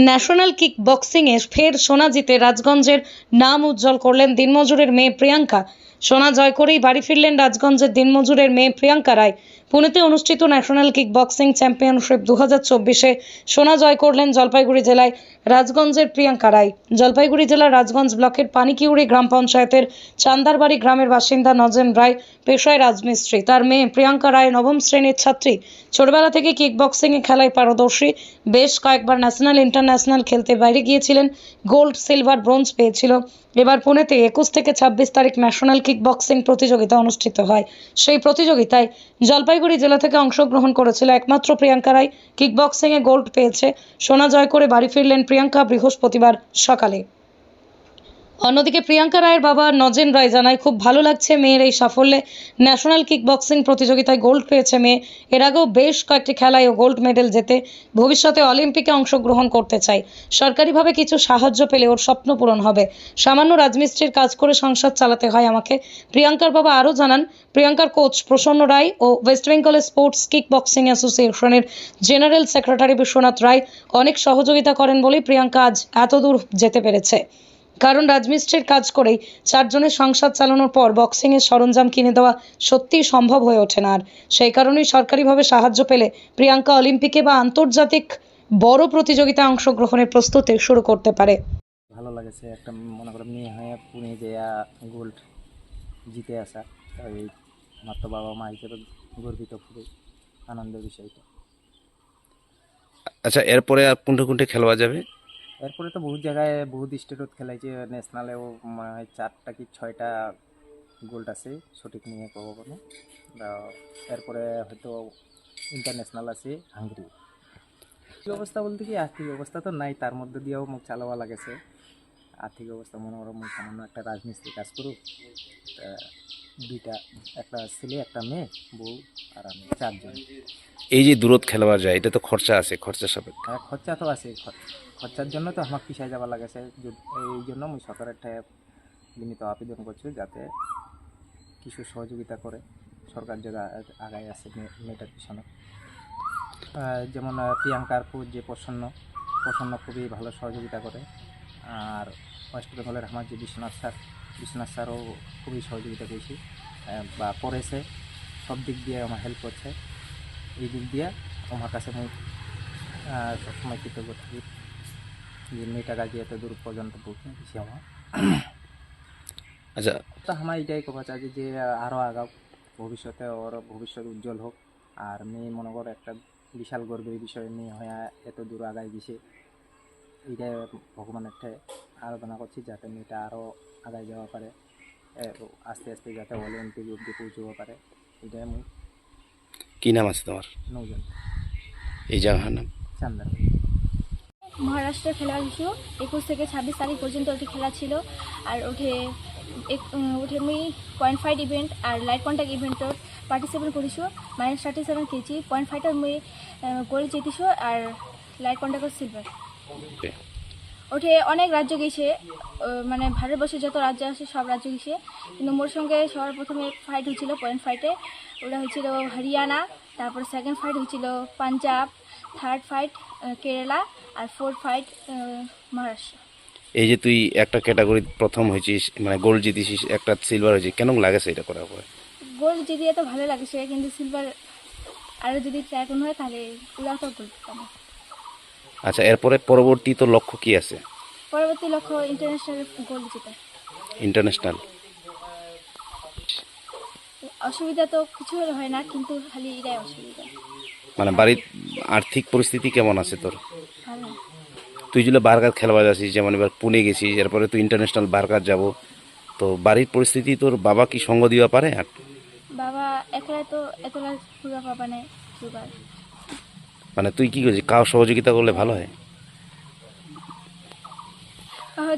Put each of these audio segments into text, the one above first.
National kick বক্সিংয়ে ফের সোনা জিতে রাজগঞ্জের নাম উজ্জ্বল করলেন দিনমজুরের মেয়ে প্রিয়াঙ্কা। সোনা জয় করেই বাড়ি ফিরলেন রাজগঞ্জের দিনমজুরের মেয়ে প্রিয়াঙ্কা রায়। পুনেতে অনুষ্ঠিত ন্যাশনাল কিক বক্সিং চ্যাম্পিয়নশিপ দু হাজার চব্বিশে সোনা জয় করলেন জলপাইগুড়ি জেলায় রাজগঞ্জের প্রিয়াঙ্কা রায়। জলপাইগুড়ি জেলার রাজগঞ্জ ব্লকের পানিকিউড়ি গ্রাম পঞ্চায়েতের চান্দারবাড়ি গ্রামের বাসিন্দা নজেন রায় পেশায় রাজমিস্ত্রি। তার মেয়ে প্রিয়াঙ্কা রায় নবম শ্রেণির ছাত্রী। ছোটবেলা থেকে কিক বক্সিংয়ে খেলায় পারদর্শী। বেশ কয়েকবার ন্যাশনাল ইন্টারন্যাশনাল খেলতে বাইরে গিয়েছিলেন। গোল্ড সিলভার ব্রোঞ্জ পেয়েছিল। এবার পুনেতে একুশ থেকে ছাব্বিশ তারিখ ন্যাশনাল কিক বক্সিং প্রতিযোগিতা অনুষ্ঠিত হয়। সেই প্রতিযোগিতায় জলপাইগুড়ি জেলা থেকে অংশগ্রহণ করেছিল একমাত্র প্রিয়াঙ্কা রায়। কিক বক্সিংয়ে গোল্ড পেয়েছে। সোনা জয় করে বাড়ি ফিরলেন প্রিয়াঙ্কা বৃহস্পতিবার সকালে। অন্যদিকে প্রিয়াঙ্কা রায়ের বাবা নজেন রায় জানায়, খুব ভালো লাগছে মেয়ের এই সাফল্যে। ন্যাশনাল কিক বক্সিং প্রতিযোগিতায় গোল্ড পেয়েছে মেয়ে। এর আগেও বেশ কয়েকটি খেলায় ও গোল্ড মেডেল জেতে ভবিষ্যতে অলিম্পিকে অংশগ্রহণ করতে চাই সরকারিভাবে কিছু সাহায্য পেলে ওর স্বপ্ন পূরণ হবে। সামান্য রাজমিস্ত্রির কাজ করে সংসার চালাতে হয় আমাকে। প্রিয়াঙ্কার বাবা আরও জানান, প্রিয়াঙ্কার কোচ প্রসন্ন রায় ও West Bengal sports kick boxing অ্যাসোসিয়েশনের জেনারেল সেক্রেটারি বিশ্বনাথ রায় অনেক সহযোগিতা করেন বলেই প্রিয়াঙ্কা আজ এত দূর যেতে পেরেছে। কারণ রাজমিস্ত্রির কাজ করেই চারজনের সংসার চালানোর পর বক্সিংয়ের সরঞ্জাম কিনে দেওয়া সত্যিই সম্ভব হয়ে ওঠে না। আর সেই কারণেই সরকারিভাবে সাহায্য পেলে প্রিয়াঙ্কা অলিম্পিকে বা আন্তর্জাতিক বড় প্রতিযোগিতায় অংশগ্রহণের প্রস্তুতি শুরু করতে পারে। ভালো লাগেছে একটা মনে করো মেয়ে হয়ে পুনে যেয়া গোল্ড জিতে আসা তাই আমার তো বাবা মা হিসেবে গর্বিত খুবই আনন্দের বিষয়টা। আচ্ছা এরপরে আর কোনটা কোনটা খেলোয়া যাবে? এরপরে তো বহু জায়গায় বহু স্টেটত খেলাইছে ন্যাশনালেও চারটা কি ছয়টা গোল্ড আছে, সঠিক নিয়ে কব কোনো এরপরে হয়তো ইন্টারন্যাশনাল আছে, হাঙ্গরি। অবস্থা বলতে কি আর্থিক অবস্থা তো নাই তার মধ্যে দিয়েও মোক চালাওয়া লাগেছে। আর্থিক অবস্থা মনে করো মুখ সামান্য একটা রাজমিস্ত্রি কাজ করুক দুইটা একটা ছেলে একটা মেয়ে বউ আর আমি চারজন। এই যে দূরত খেলোয়া যায় এটা তো খরচা আছে খরচা সাপেক্ষ। হ্যাঁ খরচা তো আছে খরচার জন্য তো আমার পিছায় যাওয়া লাগেছে এই জন্য আমি সরকারের ঠায় বিনীত আবেদন করছি যাতে কিছু সহযোগিতা করে সরকার যারা আগায় আছে মেয়েটার পিছনে। যেমন প্রিয়াঙ্কার যে প্রসন্ন প্রসন্ন খুবই ভালো সহযোগিতা করে। আর ওয়েস্ট বেঙ্গলের আমার যে বিশ্বনাথ স্যার বিশ্বনাথ স্যারও খুবই সহযোগিতা করেছি বা করেছে সব দিক দিয়ে আমার হেল্প করছে। এই দিক দিয়ে আমার কাছে আমি সবসময় কৃতজ্ঞ থাকি যে মেয়েটা গাজি এত দূর পর্যন্ত পৌঁছে দিছি আমার। আচ্ছা। তো আমার এটাই কথা চাই যে আরও আগাও ভবিষ্যতে ওর ভবিষ্যৎ উজ্জ্বল হোক। আর মেয়ে মনে করো একটা বিশাল গর্বের বিষয় মেয়ে হয়ে এত দূর আগায় গেছে এইটাই ভগবানের ঠায় আরাধনা করছি যাতে মেয়েটা আরও আগায় যাওয়া পারে আস্তে আস্তে যাতে অলিম্পিক অব্দি পৌঁছতে পারে। এটাই আমি কি নাম আছে তোমার? নৌজন। এই জায়গার নাম? চান্দার মহারাষ্ট্রে খেলা হয়েছিল। একুশ থেকে ছাব্বিশ তারিখ পর্যন্ত ওটি খেলা ছিল। আর ওঠে ওঠে আমি পয়েন্ট ফাইভ ইভেন্ট আর লাইট কন্ট্যাক্ট ইভেন্টত পার্টিসিপেট কৰিছোঁ minus thirty seven KG point ফাইভত মই গোল্ড জিতিছোঁ আর লাইট কন্ট্যাক্টত সিলভার ওঠে অনেক রাজ্য গেছে মানে ভারতবর্ষে যত রাজ্য আছে সব রাজ্য গেছে। কিন্তু মোর সঙ্গে সবার প্রথমে ফাইট হয়েছিল পয়েন্ট ফাইটে ওটা হয়েছিল হরিয়ানা তারপর সেকেন্ড ফাইট হয়েছিল পাঞ্জাব থার্ড ফাইট কেরালা আর ফোর্থ ফাইট মহারাষ্ট্র। এই যে তুই একটা ক্যাটাগরি প্রথম হয়েছিস মানে গোল্ড জিতেছিস একটা সিলভার হয়েছিস কেন লাগেছে এটা করার পরে? গোল্ড জিতিয়ে তো ভালো লাগছে কিন্তু সিলভার আরও যদি ট্রাই কোনো হয় তাহলে ওরা তো গোল্ড আচ্ছা এরপরে পরবর্তী তো লক্ষ্য কি আছে? পরবর্তী লক্ষ্য ইন্টারন্যাশনাল গোল্ড জেতা ইন্টারন্যাশনাল অসুবিধা তো কিছু হয় না কিন্তু খালি এটাই অসুবিধা। মানে বাড়ির আর্থিক পরিস্থিতি কেমন আছে তোর? ভালো। তুই যদি বারকার খেলবা যাচ্ছিস যেমন এবার পুনে গেছিস এরপরে তুই ইন্টারন্যাশনাল বারকার যাব। তো বাড়ির পরিস্থিতি তোর বাবা কি সঙ্গ দিবা পারে আর? বাবা একলা তো এতলা ঘুরা পাবা নাই মানে তুই কি করছিস? কাউ সহযোগিতা করলে ভালো হয়?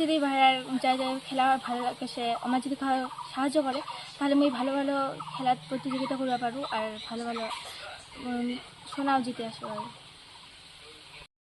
যদি ভাইয়ার যা যা খেলা ভালো লাগে, সে আমার যদি সাহায্য করে, তাহলে আমি ভালো ভালো খেলার প্রতিযোগিতা করতে পারব আর ভালো ভালো সোনাও জিতে আসব